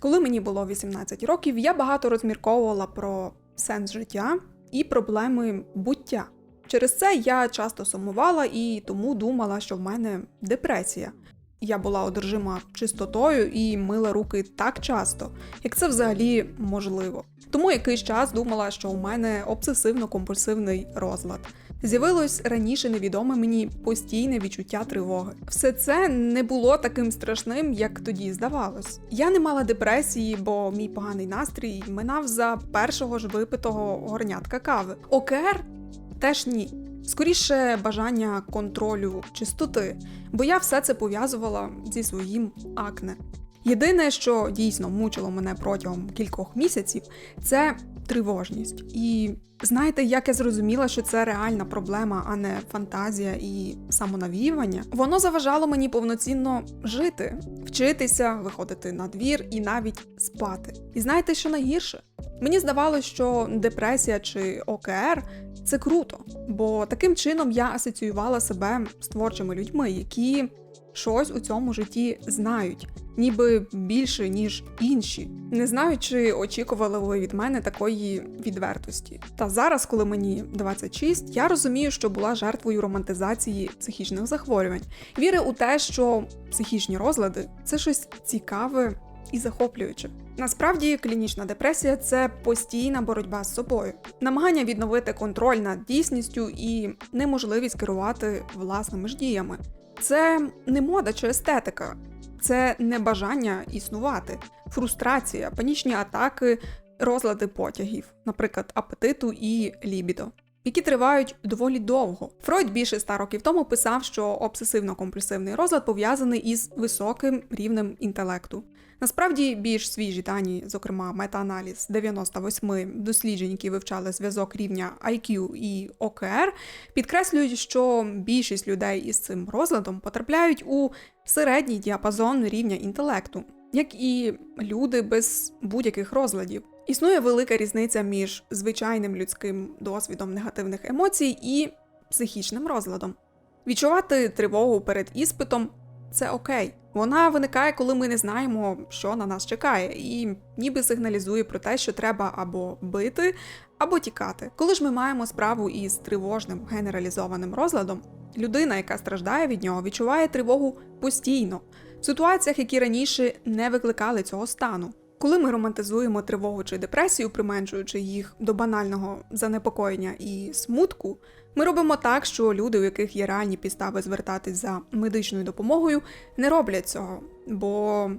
Коли мені було 18 років, я багато розмірковувала про сенс життя і проблеми буття. Через це я часто сумувала і тому думала, що в мене депресія. Я була одержима чистотою і мила руки так часто, як це взагалі можливо. Тому якийсь час думала, що у мене обсесивно-компульсивний розлад. З'явилось раніше невідоме мені постійне відчуття тривоги. Все це не було таким страшним, як тоді здавалось. Я не мала депресії, бо мій поганий настрій минав за першого ж випитого горнятка кави. ОКР теж ні. Скоріше бажання контролю чистоти, бо я все це пов'язувала зі своїм акне. Єдине, що дійсно мучило мене протягом кількох місяців, це тривожність. І знаєте, як я зрозуміла, що це реальна проблема, а не фантазія і самонавіювання? Воно заважало мені повноцінно жити, вчитися, виходити на двір і навіть спати. І знаєте, що найгірше? Мені здавалося, що депресія чи ОКР це круто, бо таким чином я асоціювала себе з творчими людьми, які щось у цьому житті знають, ніби більше, ніж інші. Не знаю, чи очікували ви від мене такої відвертості. Та зараз, коли мені 26, я розумію, що була жертвою романтизації психічних захворювань. Віри у те, що психічні розлади це щось цікаве і захоплююче. Насправді, клінічна депресія це постійна боротьба з собою, намагання відновити контроль над дійсністю і неможливість керувати власними ж діями. Це не мода чи естетика, це небажання існувати, фрустрація, панічні атаки, розлади потягів, наприклад, апетиту і лібідо. Які тривають доволі довго. Фройд більше ста років тому писав, що обсесивно-компульсивний розлад пов'язаний із високим рівнем інтелекту. Насправді більш свіжі дані, зокрема метааналіз 98 досліджень, які вивчали зв'язок рівня IQ і ОКР, підкреслюють, що більшість людей із цим розладом потрапляють у середній діапазон рівня інтелекту, як і люди без будь-яких розладів. Існує велика різниця між звичайним людським досвідом негативних емоцій і психічним розладом. Відчувати тривогу перед іспитом це окей. Вона виникає, коли ми не знаємо, що на нас чекає, і ніби сигналізує про те, що треба або бити, або тікати. Коли ж ми маємо справу із тривожним генералізованим розладом, людина, яка страждає від нього, відчуває тривогу постійно в ситуаціях, які раніше не викликали цього стану. Коли ми романтизуємо тривогу чи депресію, применшуючи їх до банального занепокоєння і смутку, ми робимо так, що люди, у яких є реальні підстави звертатись за медичною допомогою, не роблять цього. Бо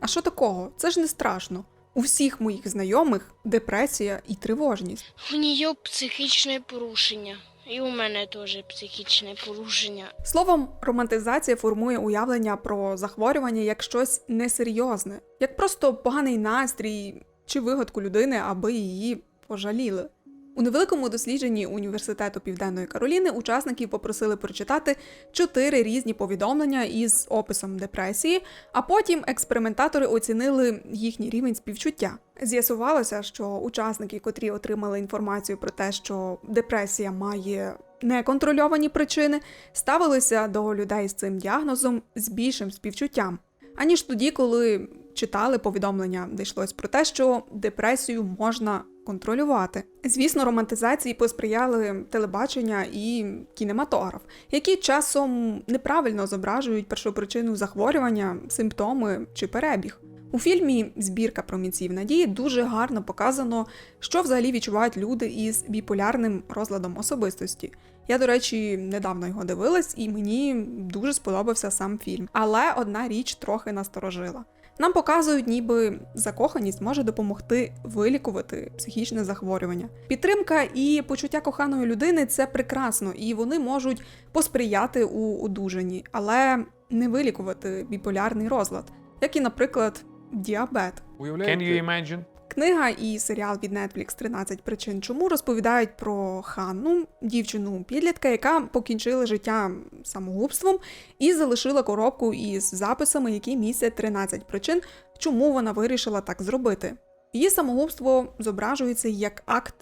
а що такого? Це ж не страшно. У всіх моїх знайомих депресія і тривожність. У нее психічне порушення. І у мене теж психічне порушення. Словом, романтизація формує уявлення про захворювання як щось несерйозне, як просто поганий настрій чи вигадку людини, аби її пожаліли. У невеликому дослідженні університету Південної Кароліни учасників попросили прочитати чотири різні повідомлення із описом депресії, а потім експериментатори оцінили їхній рівень співчуття. З'ясувалося, що учасники, котрі отримали інформацію про те, що депресія має неконтрольовані причини, ставилися до людей з цим діагнозом з більшим співчуттям, аніж тоді, коли читали повідомлення, де йшлось про те, що депресію можна контролювати. Звісно, романтизації посприяли телебачення і кінематограф, які часом неправильно зображують першопричину захворювання, симптоми чи перебіг. У фільмі Збірка промінців надії дуже гарно показано, що взагалі відчувають люди із біполярним розладом особистості. Я, до речі, недавно його дивилась, і мені дуже сподобався сам фільм. Але одна річ трохи насторожила. Нам показують, ніби закоханість може допомогти вилікувати психічне захворювання. Підтримка і почуття коханої людини це прекрасно, і вони можуть посприяти у одужанні, але не вилікувати біполярний розлад, як і, наприклад, діабет. Can you imagine? Книга і серіал від Netflix «13 причин чому розповідають про Ханну, дівчину підлітка, яка покінчила життя самогубством і залишила коробку із записами, які містять 13 причин, чому вона вирішила так зробити. Її самогубство зображується як акт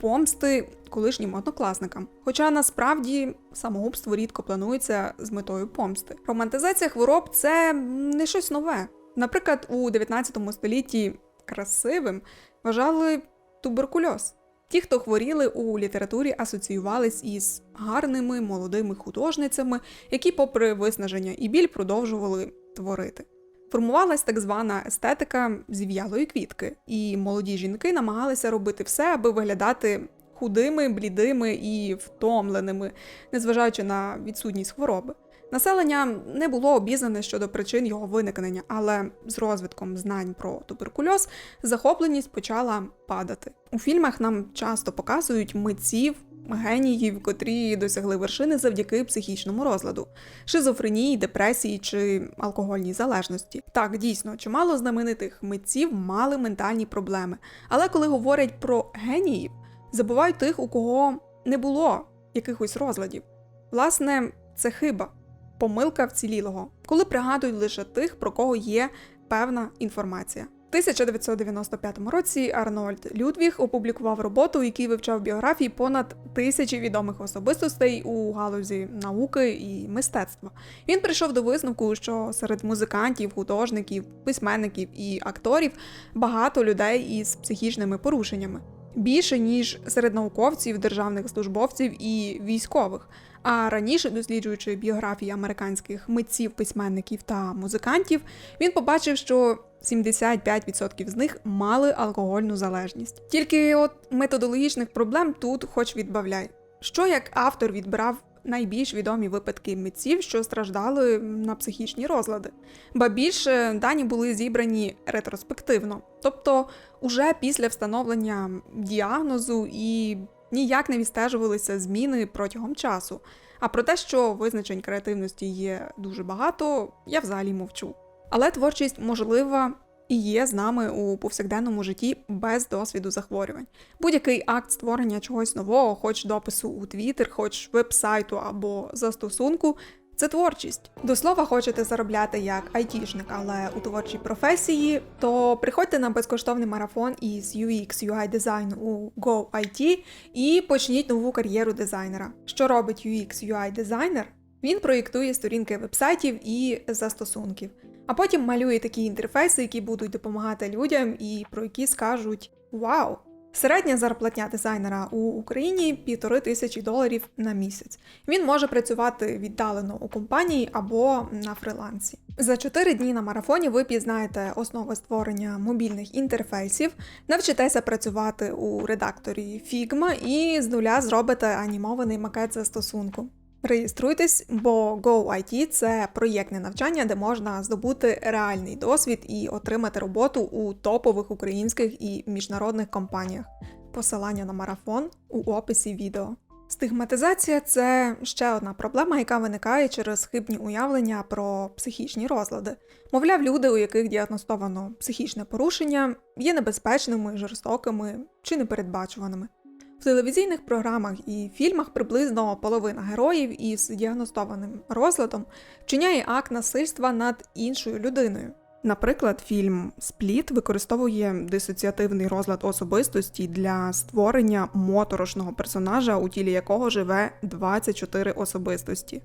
помсти колишнім однокласникам. Хоча насправді самогубство рідко планується з метою помсти. Романтизація хвороб це не щось нове. Наприклад, у 19 столітті красивим вважали туберкульоз. Ті, хто хворіли у літературі, асоціювались із гарними молодими художницями, які, попри виснаження і біль, продовжували творити. Формувалась так звана естетика зів'ялої квітки, і молоді жінки намагалися робити все, аби виглядати худими, блідими і втомленими, незважаючи на відсутність хвороби. Населення не було обізнане щодо причин його виникнення, але з розвитком знань про туберкульоз захопленість почала падати. У фільмах нам часто показують митців, геніїв, котрі досягли вершини завдяки психічному розладу, шизофренії, депресії чи алкогольній залежності. Так, дійсно, чимало знаменитих митців мали ментальні проблеми. Але коли говорять про геніїв, забувають тих, у кого не було якихось розладів. Власне, це хиба, помилка вцілілого, коли пригадують лише тих, про кого є певна інформація. В 1995 році Арнольд Людвіг опублікував роботу, у якій вивчав біографії понад тисячі відомих особистостей у галузі науки і мистецтва. Він прийшов до висновку, що серед музикантів, художників, письменників і акторів багато людей із психічними порушеннями. Більше ніж серед науковців, державних службовців і військових. А раніше, досліджуючи біографії американських митців, письменників та музикантів, він побачив, що 75% з них мали алкогольну залежність. Тільки от методологічних проблем тут хоч відбавляй. Що як автор відбирав найбільш відомі випадки митців, що страждали на психічні розлади, ба більше дані були зібрані ретроспективно, тобто уже після встановлення діагнозу і ніяк не відстежувалися зміни протягом часу. А про те, що визначень креативності є дуже багато, я взагалі мовчу. Але творчість можлива і є з нами у повсякденному житті без досвіду захворювань. Будь-який акт створення чогось нового, хоч допису у Твіттер, хоч веб-сайту або застосунку. Це творчість. До слова, хочете заробляти як айтішник, але у творчій професії, то приходьте на безкоштовний марафон із UX UI дизайну у Go IT і почніть нову кар'єру дизайнера. Що робить UX UI дизайнер? Він проєктує сторінки вебсайтів і застосунків, а потім малює такі інтерфейси, які будуть допомагати людям і про які скажуть Вау! Середня зарплатня дизайнера у Україні півтори тисячі доларів на місяць. Він може працювати віддалено у компанії або на фрилансі. За 4 дні на марафоні ви пізнаєте основи створення мобільних інтерфейсів, навчитеся працювати у редакторі Figma і з нуля зробите анімований макет застосунку. Реєструйтесь, бо GoIT – це проєктне навчання, де можна здобути реальний досвід і отримати роботу у топових українських і міжнародних компаніях. Посилання на марафон у описі відео. Стигматизація це ще одна проблема, яка виникає через хибні уявлення про психічні розлади. Мовляв, люди, у яких діагностовано психічне порушення, є небезпечними, жорстокими чи непередбачуваними. В телевізійних програмах і фільмах приблизно половина героїв із діагностованим розладом вчиняє акт насильства над іншою людиною. Наприклад, фільм Спліт використовує дисоціативний розлад особистості для створення моторошного персонажа, у тілі якого живе 24 особистості.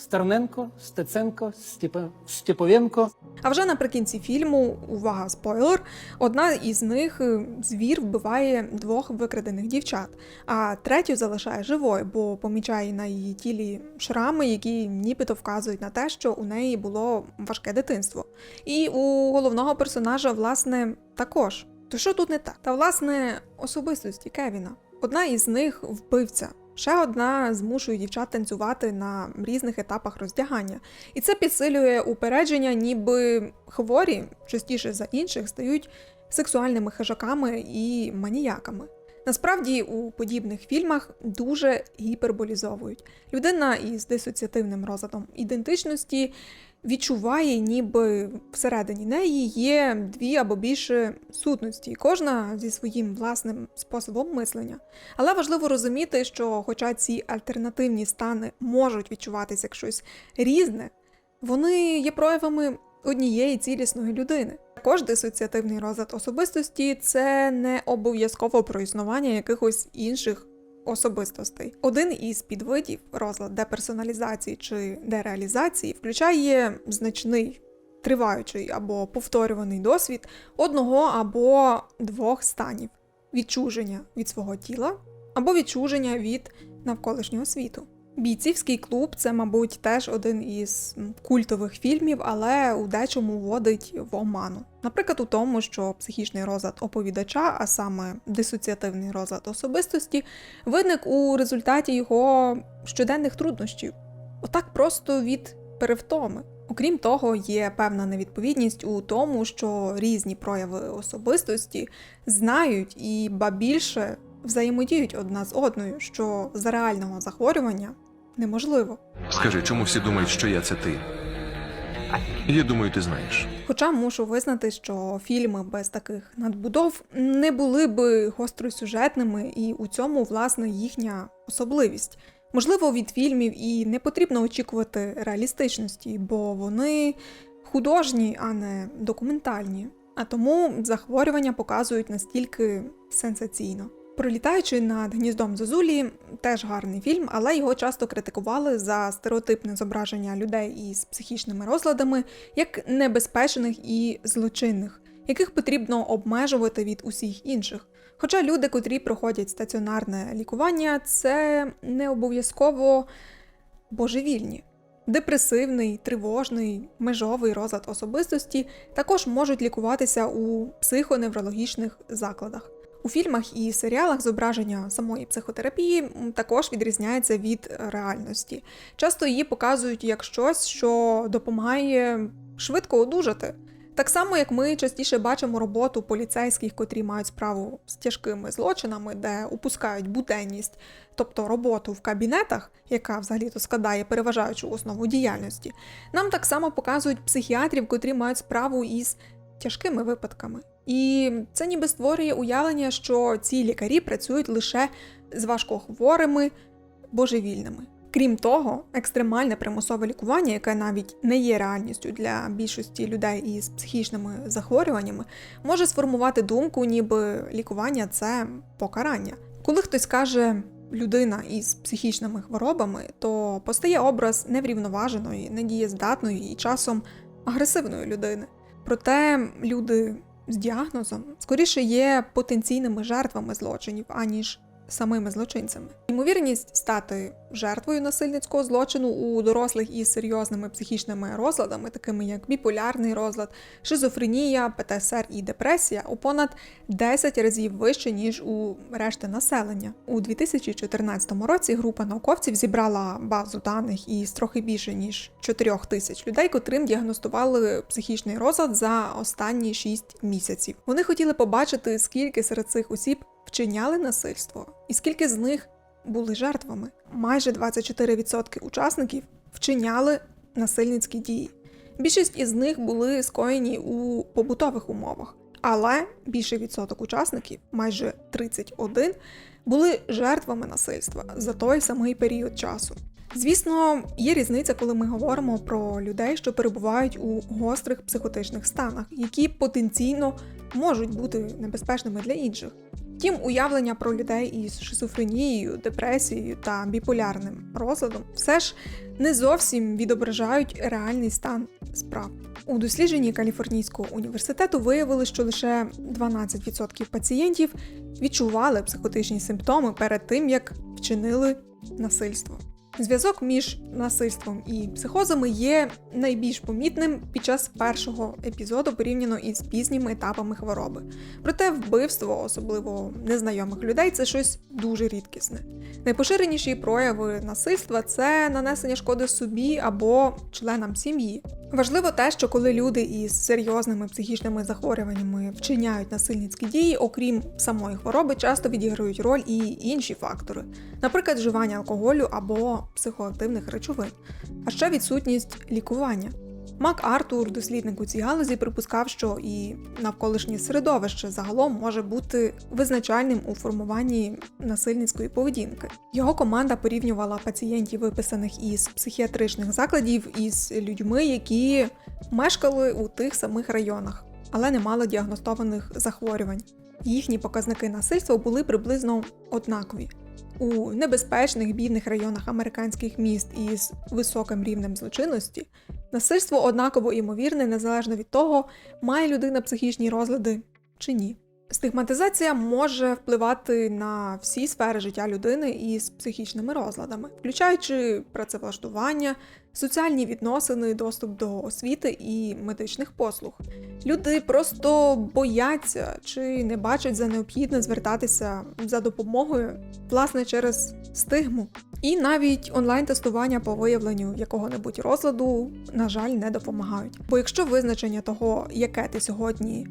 Стерненко, Стеценко, Степа- Степовенко. А вже наприкінці фільму, увага, спойлер, одна із них е, звір вбиває двох викрадених дівчат, а третю залишає живою, бо помічає на її тілі шрами, які нібито вказують на те, що у неї було важке дитинство. І у головного персонажа, власне, також. То що тут не так? Та власне особистості Кевіна. Одна із них вбивця. Ще одна змушує дівчат танцювати на різних етапах роздягання. І це підсилює упередження, ніби хворі, частіше за інших, стають сексуальними хижаками і маніяками. Насправді у подібних фільмах дуже гіперболізовують. Людина із дисоціативним розладом ідентичності відчуває, ніби всередині неї є дві або більше сутності, кожна зі своїм власним способом мислення. Але важливо розуміти, що, хоча ці альтернативні стани можуть відчуватися як щось різне, вони є проявами однієї цілісної людини. Також дисоціативний розлад особистості це не обов'язково про існування якихось інших особистостей. Один із підвидів розлад деперсоналізації чи дереалізації включає значний триваючий або повторюваний досвід одного або двох станів: відчуження від свого тіла або відчуження від навколишнього світу. Бійцівський клуб це, мабуть, теж один із культових фільмів, але у дечому вводить в оману. Наприклад, у тому, що психічний розлад оповідача, а саме дисоціативний розлад особистості, виник у результаті його щоденних труднощів. Отак просто від перевтоми. Окрім того, є певна невідповідність у тому, що різні прояви особистості знають і ба більше взаємодіють одна з одною, що за реального захворювання неможливо. Скажи, чому всі думають, що я це ти? Я думаю, ти знаєш. Хоча мушу визнати, що фільми без таких надбудов не були би гостросюжетними, і у цьому власне їхня особливість. Можливо, від фільмів і не потрібно очікувати реалістичності, бо вони художні, а не документальні. А тому захворювання показують настільки сенсаційно. Пролітаючи над гніздом Зозулі, теж гарний фільм, але його часто критикували за стереотипне зображення людей із психічними розладами як небезпечних і злочинних, яких потрібно обмежувати від усіх інших. Хоча люди, котрі проходять стаціонарне лікування, це не обов'язково божевільні. Депресивний, тривожний, межовий розлад особистості також можуть лікуватися у психоневрологічних закладах. У фільмах і серіалах зображення самої психотерапії також відрізняється від реальності. Часто її показують як щось, що допомагає швидко одужати. Так само, як ми частіше бачимо роботу поліцейських, котрі мають справу з тяжкими злочинами, де упускають буденність, тобто роботу в кабінетах, яка взагалі-то складає переважаючу основу діяльності, нам так само показують психіатрів, котрі мають справу із тяжкими випадками. І це ніби створює уявлення, що ці лікарі працюють лише з важкохворими божевільними. Крім того, екстремальне примусове лікування, яке навіть не є реальністю для більшості людей із психічними захворюваннями, може сформувати думку, ніби лікування це покарання. Коли хтось каже людина із психічними хворобами, то постає образ неврівноваженої, недієздатної і часом агресивної людини. Проте люди з діагнозом скоріше є потенційними жертвами злочинів, аніж самими злочинцями. Ймовірність стати жертвою насильницького злочину у дорослих із серйозними психічними розладами, такими як біполярний розлад, шизофренія, ПТСР і депресія, у понад 10 разів вище ніж у решти населення. У 2014 році група науковців зібрала базу даних із трохи більше ніж 4 тисяч людей, котрим діагностували психічний розлад за останні 6 місяців. Вони хотіли побачити, скільки серед цих осіб вчиняли насильство, і скільки з них були жертвами. Майже 24% учасників вчиняли насильницькі дії. Більшість із них були скоєні у побутових умовах, але більший відсоток учасників, майже 31, були жертвами насильства за той самий період часу. Звісно, є різниця, коли ми говоримо про людей, що перебувають у гострих психотичних станах, які потенційно можуть бути небезпечними для інших. Втім, уявлення про людей із шизофренією, депресією та біполярним розладом все ж не зовсім відображають реальний стан справ. У дослідженні Каліфорнійського університету виявили, що лише 12% пацієнтів відчували психотичні симптоми перед тим, як вчинили насильство. Зв'язок між насильством і психозами є найбільш помітним під час першого епізоду порівняно із пізніми етапами хвороби. Проте вбивство, особливо незнайомих людей, це щось дуже рідкісне. Найпоширеніші прояви насильства це нанесення шкоди собі або членам сім'ї. Важливо те, що коли люди із серйозними психічними захворюваннями вчиняють насильницькі дії, окрім самої хвороби, часто відіграють роль і інші фактори, наприклад, вживання алкоголю або психоактивних речовин, а ще відсутність лікування. Мак Артур, дослідник у цій галузі, припускав, що і навколишнє середовище загалом може бути визначальним у формуванні насильницької поведінки. Його команда порівнювала пацієнтів, виписаних із психіатричних закладів, із людьми, які мешкали у тих самих районах, але не мали діагностованих захворювань. Їхні показники насильства були приблизно однакові. У небезпечних бідних районах американських міст із високим рівнем злочинності Насильство однаково імовірне, незалежно від того, має людина психічні розлади чи ні. Стигматизація може впливати на всі сфери життя людини із психічними розладами, включаючи працевлаштування, соціальні відносини, доступ до освіти і медичних послуг. Люди просто бояться чи не бачать за необхідне звертатися за допомогою, власне, через стигму. І навіть онлайн-тестування по виявленню якого-небудь розладу, на жаль, не допомагають. Бо якщо визначення того, яке ти сьогодні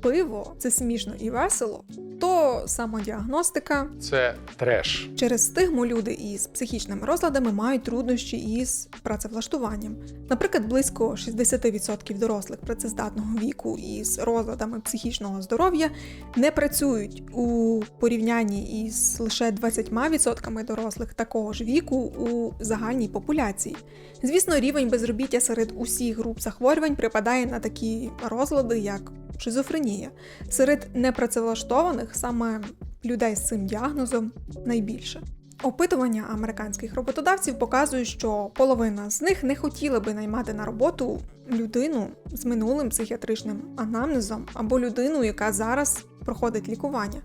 пиво, це смішно і весело, то самодіагностика Це треш. Через стигму люди із психічними розладами мають труднощі із працевлаштуванням. Наприклад, близько 60% дорослих працездатного віку із розладами психічного здоров'я не працюють у порівнянні із лише 20% дорослих такого ж віку у загальній популяції. Звісно, рівень безробіття серед усіх груп захворювань припадає на такі розлади, як шизофренія. Серед непрацевлаштованих саме людей з цим діагнозом найбільше. Опитування американських роботодавців показують, що половина з них не хотіла би наймати на роботу людину з минулим психіатричним анамнезом або людину, яка зараз проходить лікування.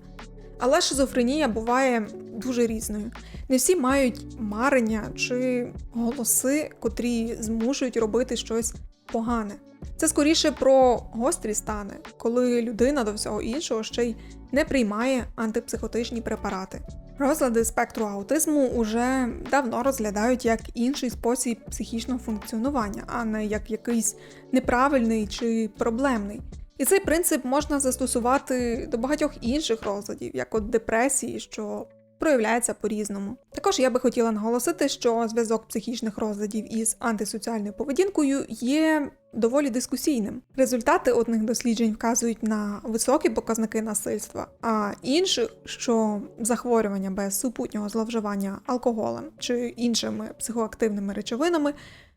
Але шизофренія буває дуже різною. Не всі мають марення чи голоси, котрі змушують робити щось погане. Це скоріше про гострі стани, коли людина до всього іншого ще й не приймає антипсихотичні препарати. Розлади спектру аутизму уже давно розглядають як інший спосіб психічного функціонування, а не як якийсь неправильний чи проблемний. І цей принцип можна застосувати до багатьох інших розладів, як от депресії, що проявляється по-різному. Також я би хотіла наголосити, що зв'язок психічних розладів із антисоціальною поведінкою є доволі дискусійним. Результати одних досліджень вказують на високі показники насильства, а інших, що захворювання без супутнього зловживання алкоголем чи іншими психоактивними речовинами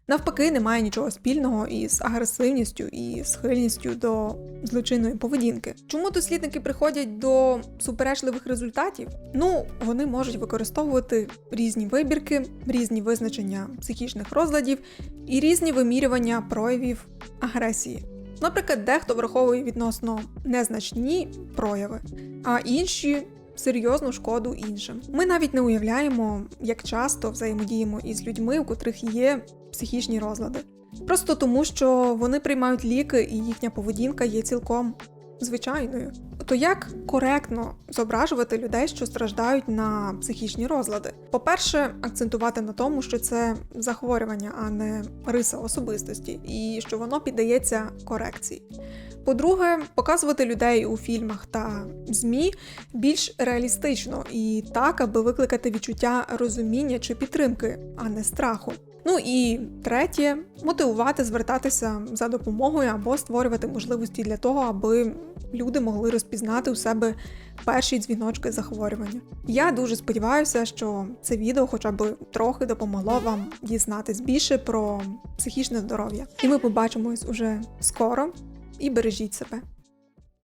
навпаки не має нічого спільного із агресивністю і схильністю до злочинної поведінки. Чому дослідники приходять до суперечливих результатів? Ну, вони можуть використовувати різні вибірки, різні визначення психічних розладів і різні вимірювання проявів агресії. Наприклад, дехто враховує відносно незначні прояви, а інші серйозну шкоду іншим. Ми навіть не уявляємо, як часто взаємодіємо із людьми, у котрих є психічні розлади. Просто тому, що вони приймають ліки і їхня поведінка є цілком звичайною. То як коректно зображувати людей, що страждають на психічні розлади? По-перше, акцентувати на тому, що це захворювання, а не риса особистості, і що воно піддається корекції. По-друге, показувати людей у фільмах та ЗМІ більш реалістично і так, аби викликати відчуття розуміння чи підтримки, а не страху. Ну і третє, мотивувати звертатися за допомогою або створювати можливості для того, аби люди могли розпізнати у себе перші дзвіночки захворювання. Я дуже сподіваюся, що це відео хоча б трохи допомогло вам дізнатись більше про психічне здоров'я. І ми побачимось уже скоро і бережіть себе.